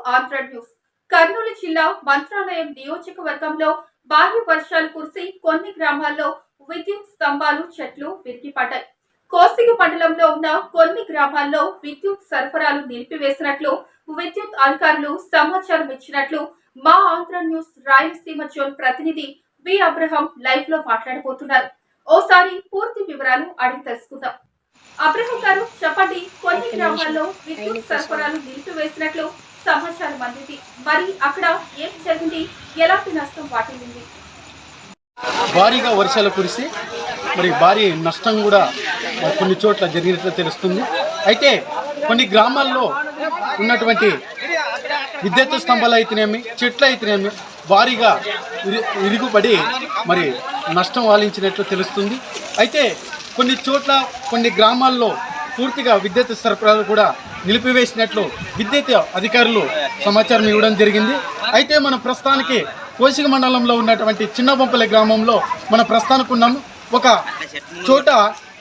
To Andhra news Kurnool జిల్లా మంత్రాలయం నియోజకవర్గంలో భారీ వర్షాలు కురిసి కొన్ని గ్రామాల్లో విద్యుత్ స్తంభాలు చెట్లు విరిగిపడ్డాయి. కోసిగి మండలంలో ఉన్న కొన్ని గ్రామాల్లో విద్యుత్ సరఫరాలు నిలిపివేసినట్లు విద్యుత్ అధికారులు సమాచారం ఇచ్చినట్లు మా ఆంధ్ర న్యూస్ రాయలసీమ జోన్ ప్రతినిధి బి అబ్రహం లైవ్లో మాట్లాడబోతున్నారు. ఓసారి పూర్తి వివరాలు అడిగి తెలుసుకుందాం. అబ్రహం గారు చెప్పండి కొన్ని గ్రామాల్లో విద్యుత్ సరఫరాలు నిలిపివేసినట్లు సమాచారం అందింది మరి అక్కడ ఏం జరిగింది? ఎలాంటి నష్టం వాటిల్లింది? భారీగా వర్షాలు కురిసి మరి భారీ నష్టం కూడా కొన్ని చోట్ల జరిగినట్లు తెలుస్తుంది. అయితే కొన్ని గ్రామాల్లో ఉన్నటువంటి విద్యుత్ స్తంభాలు అయితేనేమి చెట్లు అయితేనేమి భారీగా ఇరి- ఇరుగుపడి మరి నష్టం వాలించినట్లు తెలుస్తుంది. అయితే కొన్ని చోట్ల కొన్ని గ్రామాల్లో పూర్తిగా విద్యుత్ సరఫరాలు కూడా నిలిపివేసినట్లు విద్యుత్ అధికారులు సమాచారం ఇవ్వడం జరిగింది. అయితే మన ప్రస్తుతానికి కోసిక మండలంలో ఉన్నటువంటి చిన్నబొంపల్లి గ్రామంలో మన ప్రస్తుతానికి ఉన్నాము ఒక చోట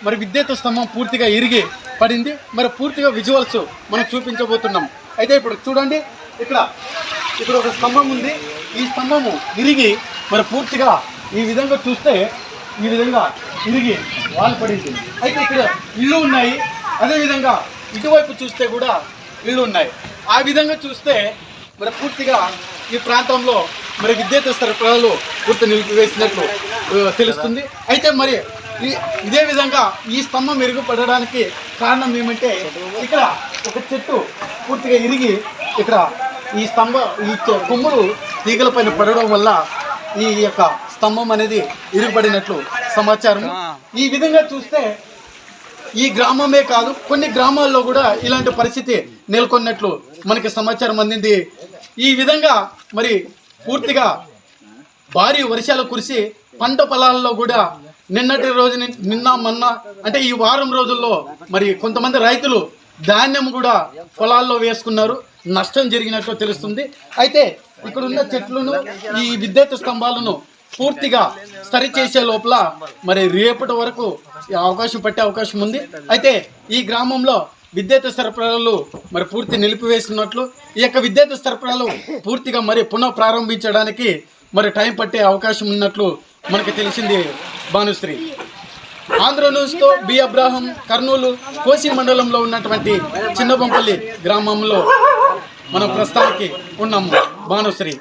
మరి విద్యుత్ స్తంభం పూర్తిగా ఇరిగి పడింది. మరి పూర్తిగా విజువల్స్ మనం చూపించబోతున్నాం. అయితే ఇప్పుడు చూడండి ఇక్కడ ఇక్కడ ఒక స్తంభం ఉంది. ఈ స్తంభము ఇరిగి మరి పూర్తిగా ఈ విధంగా చూస్తే ఈ విధంగా ఇరిగి వాళ్ళు పడింది అయితే ఇక్కడ ఇల్లు ఉన్నాయి. అదేవిధంగా ఇటువైపు చూస్తే కూడా ఇల్లు ఉన్నాయి. ఆ విధంగా చూస్తే మరి పూర్తిగా ఈ ప్రాంతంలో మరి విద్యుత్ సరఫరాలు పూర్తి నిలిపివేసినట్లు తెలుస్తుంది. అయితే మరి ఈ ఇదే విధంగా ఈ స్తంభం మెరుగుపడడానికి కారణం ఏమంటే ఇక్కడ ఒక చెట్టు పూర్తిగా ఇరిగి ఇక్కడ ఈ స్తంభ ఈ కొమ్ములు తీగల పైన పడడం వల్ల ఈ యొక్క స్తంభం అనేది ఇరుగుపడినట్లు సమాచారం ఈ విధంగా చూస్తే ఈ గ్రామమే కాదు కొన్ని గ్రామాల్లో కూడా ఇలాంటి పరిస్థితి నెలకొన్నట్లు మనకి సమాచారం అందింది. ఈ విధంగా మరి పూర్తిగా భారీ వర్షాలు కురిసి పంట పొలాల్లో కూడా నిన్నటి రోజు నిన్న మొన్న అంటే ఈ వారం రోజుల్లో మరి కొంతమంది రైతులు ధాన్యం కూడా పొలాల్లో వేసుకున్నారు. నష్టం జరిగినట్లు తెలుస్తుంది. అయితే ఇక్కడ ఉన్న చెట్లను ఈ విద్యుత్ స్తంభాలను పూర్తిగా సరి చేసే లోపల మరి రేపటి వరకు అవకాశం పట్టే అవకాశం ఉంది. అయితే ఈ గ్రామంలో విద్యుత్ సరఫరాలు మరి పూర్తి నిలిపివేస్తున్నట్లు ఈ యొక్క విద్యుత్ సరఫరాలు పూర్తిగా మరి పునః ప్రారంభించడానికి మరి టైం పట్టే అవకాశం ఉన్నట్లు మనకి తెలిసింది భానుశ్రీ. ఆంధ్ర న్యూస్తో బి అబ్రాహం కర్నూలు కోసి మండలంలో ఉన్నటువంటి చిన్నబొంపల్లి గ్రామంలో మనం ప్రస్తుతానికి ఉన్నాము. భానుశ్రీ.